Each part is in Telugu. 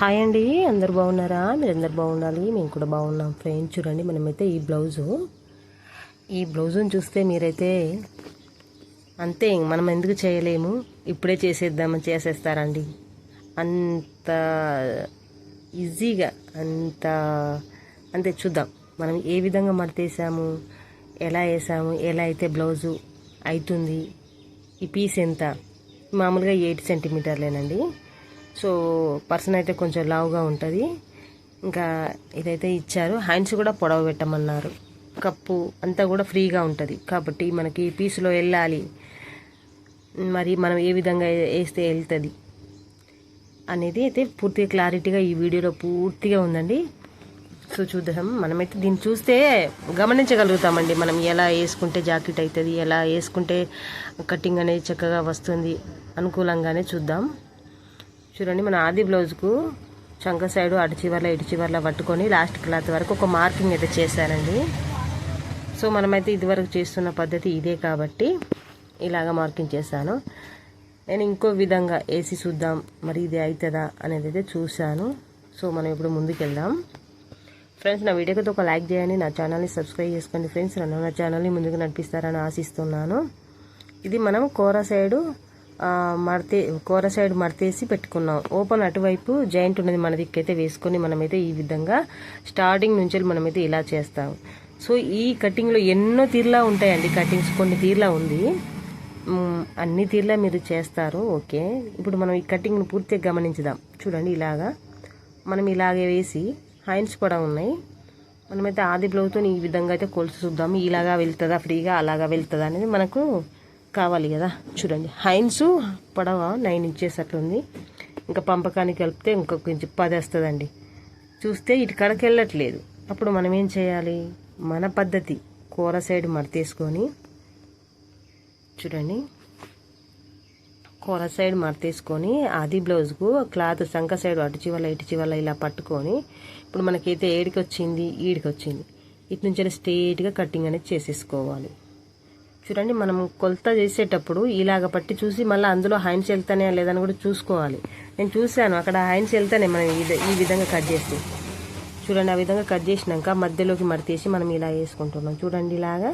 హాయ్ అండి అందరు బాగున్నారా? మీరు అందరు బాగుండాలి మేము కూడా బాగున్నాం. ఫ్రెండ్స్ చూడండి మనమైతే ఈ బ్లౌజు. ఈ బ్లౌజుని చూస్తే మీరైతే అంతే మనం ఎందుకు చేయలేము? ఇప్పుడే చేసేద్దామని చేసేస్తారండి. అంత ఈజీగా అంత అంతే చూద్దాం. మనం ఏ విధంగా మడతేసాము? ఎలా వేసాము? ఎలా అయితే బ్లౌజు అవుతుంది ఈ పీస్ ఎంత? మామూలుగా ఎయిట్ సెంటీమీటర్లేనండి. సో పర్సన్ అయితే కొంచెం లావుగా ఉంటుంది. ఇంకా ఇదైతే ఇచ్చారు. హ్యాండ్స్ కూడా పొడవ పెట్టమన్నారు. కప్పు అంతా కూడా ఫ్రీగా ఉంటుంది. కాబట్టి మనకి పీసులో వెళ్ళాలి. మరి మనం ఏ విధంగా వేస్తే వెళ్తుంది అనేది అయితే పూర్తిగా క్లారిటీగా ఈ వీడియోలో పూర్తిగా ఉందండి. సో చూద్దాం. మనమైతే దీన్ని చూస్తే గమనించగలుగుతామండి. మనం ఎలా వేసుకుంటే జాకెట్ అవుతుంది ఎలా వేసుకుంటే కటింగ్ అనేది చక్కగా వస్తుంది అనుకూలంగానే చూద్దాం. చూడండి మన ఆది బ్లౌజ్కు చంక సైడు అటు చివర్లో ఇటు చివర్లో పట్టుకొని లాస్ట్ క్లాత్ వరకు ఒక మార్కింగ్ అయితే చేశానండి సో మనమైతే ఇదివరకు చేస్తున్న పద్ధతి ఇదే కాబట్టి ఇలాగ మార్కింగ్ చేశాను. నేను ఇంకో విధంగా వేసి చూద్దాం మరి ఇది అవుతుందా అనేది అయితే చూశాను. సో మనం ఇప్పుడు ముందుకెళ్దాం. ఫ్రెండ్స్ నా వీడియోకి ఒక లైక్ చేయండి నా ఛానల్ని సబ్స్క్రైబ్ చేసుకోండి. ఫ్రెండ్స్ నన్ను నా ఛానల్ని ముందుకు నడిపిస్తారని ఆశిస్తున్నాను. ఇది మనం కూర సైడు మడతే కూర సైడ్ మడతేసి పెట్టుకున్నాం. ఓపెన్ అటువైపు జాయింట్ ఉన్నది మన దిక్కైతే వేసుకొని మనమైతే ఈ విధంగా స్టార్టింగ్ నుంచి మనమైతే ఇలా చేస్తాం. సో ఈ కటింగ్లో ఎన్నో తీర్లా ఉంటాయండి కటింగ్స్. కొన్ని తీర్లా ఉంది. అన్ని తీర్లా మీరు చేస్తారు. ఓకే. ఇప్పుడు మనం ఈ కటింగ్ను పూర్తిగా గమనించుదాం. చూడండి ఇలాగా. మనం ఇలాగే వేసి హైన్స్ కూడా ఉన్నాయి. మనమైతే ఆది బ్లౌజ్తో ఈ విధంగా అయితే కొలుసు చూద్దాం ఇలాగా వెళ్తుందా ఫ్రీగా అలాగా వెళ్తుందా అనేది మనకు కావాలి కదా. చూడండి. హైన్స్ పొడవ నైన్ ఇంచెస్ అట్లుంది ఇంకా పంపకానికి కలిపితే ఇంకొక ఇంచు పది చూస్తే ఇటు కడకి వెళ్ళట్లేదు. అప్పుడు మనం ఏం చేయాలి? మన పద్ధతి. కూర సైడ్ మడతేసుకొని చూడండి. కూర సైడ్ మడతేసుకొని అది బ్లౌజ్కు క్లాత్ సంక సైడ్ అటు చివల ఇటు చివల ఇలా పట్టుకొని ఇప్పుడు మనకైతే ఏడికి వచ్చింది ఈడికి వచ్చింది ఇటు నుంచి స్ట్రేట్గా కటింగ్ అనేది చేసేసుకోవాలి. చూడండి మనం కొలత చేసేటప్పుడు ఇలాగ పట్టి చూసి మళ్ళీ అందులో హైన్స్ వెళ్తానే లేదని కూడా చూసుకోవాలి. నేను చూశాను అక్కడ హైన్స్ వెళ్తానే మనం ఈ విధంగా కట్ చేసి. చూడండి ఆ విధంగా కట్ చేసినాక మధ్యలోకి మడితేసి మనం ఇలా వేసుకుంటున్నాం. చూడండి ఇలాగా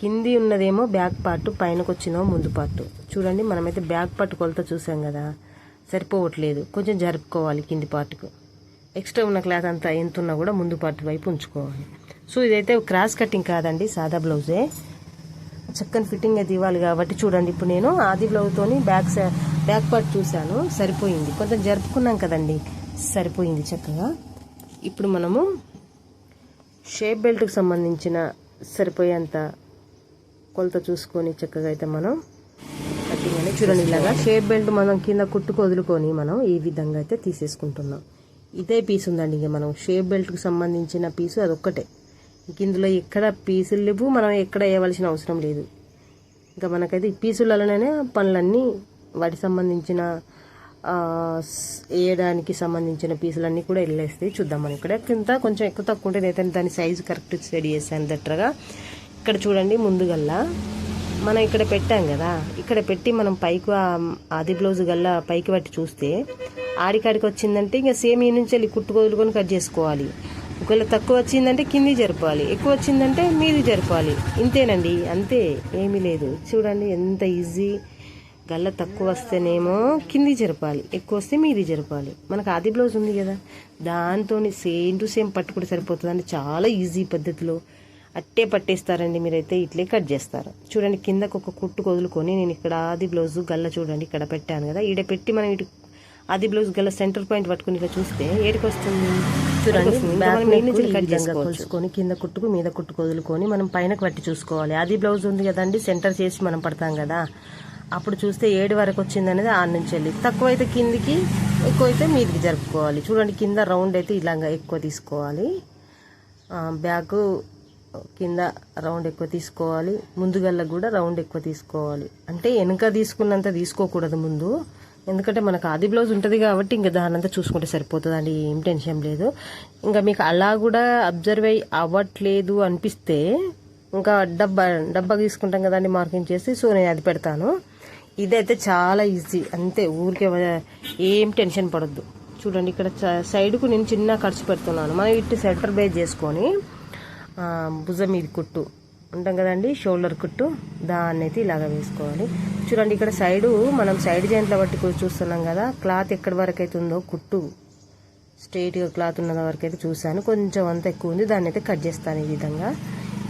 కింది ఉన్నదేమో బ్యాక్ పార్ట్ పైనకు వచ్చిందేమో ముందు పార్ట్ చూడండి మనమైతే బ్యాక్ పార్ట్ కొలత చూసాం కదా సరిపోవట్లేదు. కొంచెం జరుపుకోవాలి కింది పార్ట్కు ఎక్స్ట్రా ఉన్న క్లాత్ అంతా ఎంత ఉన్నా కూడా ముందు పార్ట్ వైపు ఉంచుకోవాలి. సో ఇదైతే క్రాస్ కటింగ్ కాదండి సాదా బ్లౌజే చక్కని ఫిట్టింగ్ అయితే ఇవ్వాలి కాబట్టి చూడండి ఇప్పుడు నేను ఆది బ్లౌజ్తోని బ్యాక్ బ్యాక్ పార్ట్ చూశాను సరిపోయింది. కొంచెం జరుపుకున్నాం కదండి సరిపోయింది చక్కగా. ఇప్పుడు మనము షేప్ బెల్ట్కి సంబంధించిన సరిపోయేంత కొలత చూసుకొని చక్కగా అయితే మనం కటింగ్ అనేది చూడండి ఇలాగా. షేప్ బెల్ట్ మనం కింద కుట్టుకు వదులుకొని మనం ఈ విధంగా అయితే తీసేసుకుంటున్నాం. ఇదే పీస్ ఉందండి ఇంకా మనం షేప్ బెల్ట్కి సంబంధించిన పీసు అదొక్కటే. ఇంక ఇందులో ఎక్కడ పీసులు లేవు మనం ఎక్కడ వేయవలసిన అవసరం లేదు. ఇంకా మనకైతే పీసులలోనే పనులన్నీ వాటికి సంబంధించిన వేయడానికి సంబంధించిన పీసులన్నీ కూడా వెళ్ళేస్తాయి చూద్దాం మనం ఇక్కడ కింద కొంచెం ఎక్కువ తక్కువ ఉంటుంది అయితే దాని సైజు కరెక్ట్ స్టడీ చేశాను దట్టగా ఇక్కడ చూడండి ముందుగల్లా మనం ఇక్కడ పెట్టాం కదా. ఇక్కడ పెట్టి మనం పైకి ఆది బ్లౌజ్ గల్లా పైకి పట్టి చూస్తే ఆడికాడికి వచ్చిందంటే ఇంకా సేమ్ ఈ నుంచి వెళ్ళి కుట్టుకోదులుకొని కట్ చేసుకోవాలి. ఒకవేళ తక్కువ వచ్చిందంటే కింది జరపాలి ఎక్కువ వచ్చిందంటే మీది జరపాలి. ఇంతేనండి అంతే ఏమీ లేదు. చూడండి ఎంత ఈజీ గల్ల తక్కువ వస్తేనేమో కింది జరపాలి ఎక్కువ వస్తే మీది జరపాలి. మనకు ఆది బ్లౌజ్ ఉంది కదా దాంతో సేమ్ టు సేమ్ పట్టుకుంటే సరిపోతుందండి. చాలా ఈజీ పద్ధతిలో. అట్టే పట్టేస్తారండి మీరైతే ఇట్లే కట్ చేస్తారు. చూడండి కిందకు ఒక కుట్టు కొదులుకొని నేను ఇక్కడ ఆది బ్లౌజ్ గల్ల చూడండి ఇక్కడ పెట్టాను కదా. ఈడ పెట్టి మనం ఇటు ఆది బ్లౌజ్ గల్ల సెంటర్ పాయింట్ పట్టుకుని ఇలా చూస్తే ఏడికి వస్తుంది? చూడండి కింద కుట్టుకు మీద కుట్టుకు వదులుకొని మనం పైన పట్టి చూసుకోవాలి. ఆది బ్లౌజ్ ఉంది కదండి సెంటర్ చేసి మనం పడతాం కదా. అప్పుడు చూస్తే ఏడు వరకు వచ్చింది అనేది ఆడ నుంచి వెళ్ళి. తక్కువ అయితే కిందికి ఎక్కువ అయితే మీదికి జరుపుకోవాలి. చూడండి కింద రౌండ్ అయితే ఇలాగా ఎక్కువ తీసుకోవాలి. బ్యాగ్ కింద రౌండ్ ఎక్కువ తీసుకోవాలి. ముందుగల్ల కూడా రౌండ్ ఎక్కువ తీసుకోవాలి. అంటే వెనుక తీసుకున్నంత తీసుకోకూడదు ముందు. ఎందుకంటే మనకు ఆది బ్లౌజ్ ఉంటుంది కాబట్టి ఇంకా దానంతా చూసుకుంటే సరిపోతుంది ఏం టెన్షన్ లేదు. ఇంకా మీకు అలా కూడా అబ్జర్వ్ అయ్యి అవ్వట్లేదు అనిపిస్తే ఇంకా డబ్బా డబ్బా తీసుకుంటాం కదండి మార్కింగ్ చేసి సో నేను అది పెడతాను. ఇదైతే చాలా ఈజీ అంతే ఊరికే ఏం టెన్షన్ పడద్దు. చూడండి ఇక్కడ చ- సైడ్కు నేను చిన్న ఖర్చు పెడుతున్నాను. మనం ఇటు సెంటర్ బేస్ చేసుకొని భుజం ఇది కుట్టు. ఉంటాం కదండి షోల్డర్ కుట్టు. దాన్ని అయితే ఇలాగ వేసుకోవాలి. చూడండి ఇక్కడ సైడు మనం సైడ్ జాయింట్ల బట్టి చూస్తున్నాం కదా క్లాత్ ఎక్కడి వరకు అయితే ఉందో కుట్టు. స్ట్రైట్గా క్లాత్ ఉన్న వరకు అయితే చూశాను. కొంచెం అంత ఎక్కువ ఉంది దాన్ని అయితే కట్ చేస్తాను ఈ విధంగా.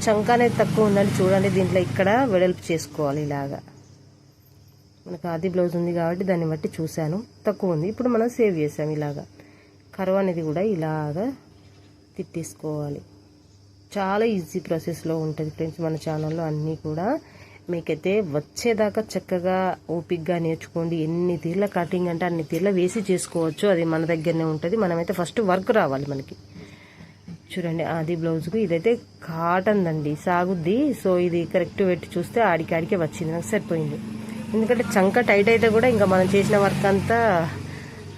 చంక అనేది తక్కువ ఉందని చూడండి దీంట్లో ఇక్కడ వెడల్పు చేసుకోవాలి ఇలాగా. మనకు ఆది బ్లౌజ్ ఉంది కాబట్టి దాన్ని బట్టి చూశాను. తక్కువ ఉంది ఇప్పుడు మనం సేవ్ చేసాం ఇలాగా. కరువు అనేది కూడా ఇలాగా తిట్టేసుకోవాలి. చాలా ఈజీ ప్రాసెస్లో ఉంటుంది ఫ్రెండ్స్ మన ఛానల్లో అన్నీ కూడా. మీకైతే వచ్చేదాకా చక్కగా ఓపిక్గా నేర్చుకోండి. ఎన్ని తీర్ల కటింగ్ అంటే అన్ని తీర్ల వేసి చేసుకోవచ్చు. అది మన దగ్గరనే ఉంటుంది. మనమైతే ఫస్ట్ వర్క్ రావాలి మనకి. చూడండి అది బ్లౌజ్కు ఇదైతే కాటన్ అండి. సాగుద్ది. సో ఇది కరెక్ట్ పెట్టి చూస్తే ఆడికి ఆడికే వచ్చింది. నాకు సరిపోయింది. ఎందుకంటే చంక టైట్ అయితే కూడా ఇంకా మనం చేసిన వర్క్ అంతా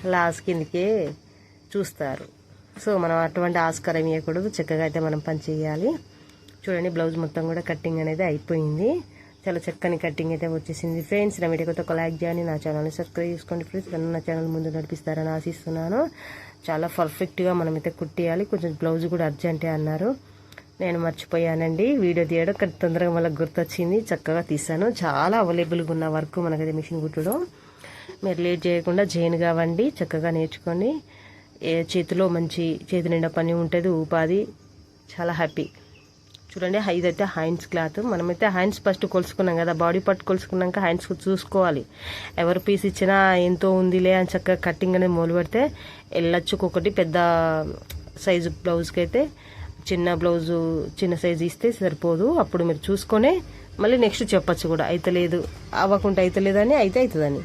లాస్ట్ కిందకే చూస్తారు. సో మనం అటువంటి ఆస్కారం ఇవ్వకూడదు చక్కగా అయితే మనం పని చేయాలి. చూడండి బ్లౌజ్ మొత్తం కూడా కటింగ్ అనేది అయిపోయింది. చాలా చక్కని కటింగ్ అయితే వచ్చేసింది. ఫ్రెండ్స్ నా వీడియో కొత్త ఒక లైక్ చేయండి. నా ఛానల్ని సబ్స్క్రైబ్ చేసుకోండి. ఫ్రెండ్స్ నన్ను నా ఛానల్ ముందు నడిపిస్తారని ఆశిస్తున్నాను. చాలా పర్ఫెక్ట్గా మనమైతే కుట్టేయాలి. కొంచెం బ్లౌజ్ కూడా అర్జెంటే అన్నారు. నేను మర్చిపోయానండి. వీడియో తీయడం కానీ తొందరగా మళ్ళీ గుర్తొచ్చింది. చక్కగా తీసాను చాలా అవైలబుల్గా ఉన్న వర్క్ మనకైతే మిషన్ కుట్టడం. మీరు లేట్ చేయకుండా జైన్ కావండి. చక్కగా నేర్చుకొని చేతిలో మంచి చేతి నిండా పని ఉంటుంది ఉపాధి చాలా హ్యాపీ చూడండి ఇదైతే హ్యాండ్స్ క్లాత్ మనమైతే హ్యాండ్స్ ఫస్ట్ కొలుసుకున్నాం కదా బాడీ పార్ట్ కొలుసుకున్నాక హ్యాండ్స్ చూసుకోవాలి. ఎవరు పీస్ ఇచ్చినా ఎంతో ఉందిలే అని చక్కగా కటింగ్ అనేది మొదలు పెడితే వెళ్ళొచ్చు ఒకటి పెద్ద సైజు బ్లౌజ్కి అయితే చిన్న బ్లౌజు చిన్న సైజు ఇస్తే సరిపోదు. అప్పుడు మీరు చూసుకొని మళ్ళీ నెక్స్ట్ చెప్పచ్చు కూడా. అయితలేదు అవ్వకుండా అయితే లేదని అయితే అవుతుందని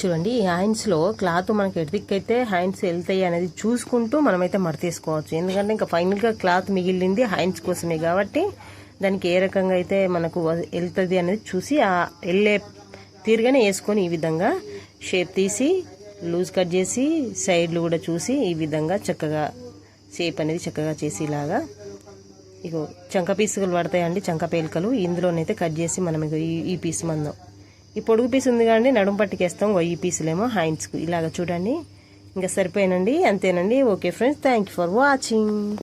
చూడండి ఈ హ్యాండ్స్లో క్లాత్ మనకి ఎటుదిక్కైతే హ్యాండ్స్ వెళ్తాయి అనేది చూసుకుంటూ మనమైతే మడతీసుకోవచ్చు. ఎందుకంటే ఇంకా ఫైనల్గా క్లాత్ మిగిలింది హ్యాండ్స్ కోసమే కాబట్టి దానికి ఏ రకంగా అయితే మనకు వెళ్తుంది అనేది చూసి ఆ వెళ్ళే తీరుగానే వేసుకొని ఈ విధంగా షేప్ తీసి లూజ్ కట్ చేసి సైడ్లు కూడా చూసి ఈ విధంగా చక్కగా షేప్ అనేది చక్కగా చేసి ఇలాగా ఇగో చంక పీసులు పడతాయండి చంక పేలికలు. ఇందులోనైతే కట్ చేసి మనం ఈ ఈ పీస్ మందం. ఈ పొడుగు పీస్ ఉంది కానీ నడుము పట్టుకేస్తాం. ఇగో ఈ పీసులేమో హ్యాండ్స్కు ఇలాగ చూడండి. ఇంకా సరిపోయానండి. అంతేనండి. Okay friends thank you for watching.